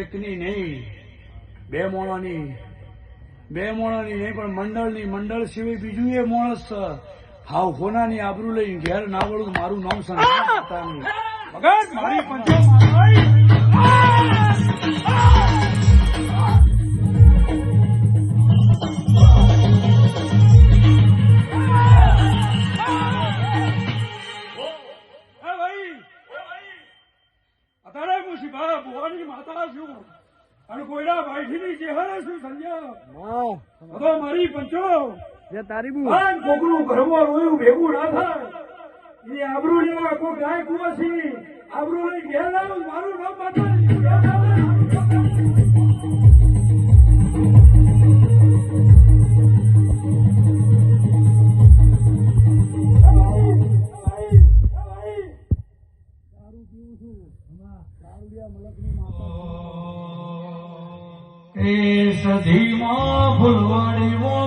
એકની નહીં, બે મોણાની. બે મોણાની નહીં, પણ મંડળની મંડળ સિવાય બીજું એ માણસ હાવ હોનાની આબરૂ લઈને ઘેર ના વળું મારું નામ સંતાનની ભગત, મારી પંચો હું શિભા ભુવાની માતા શું અને કોઈના ભાઈથી ચહેરા શું સંજ્યા. હવે મારી પંચો. કોકનું ઘરમાં રોયું ભેગું ના થાય. એ આબરૂ લેવા કોઈ ગાય કુવાસી. આબરૂ લઈ ઘેર મારું નામ માતા એ સધીમાં ફૂલવાડીમાં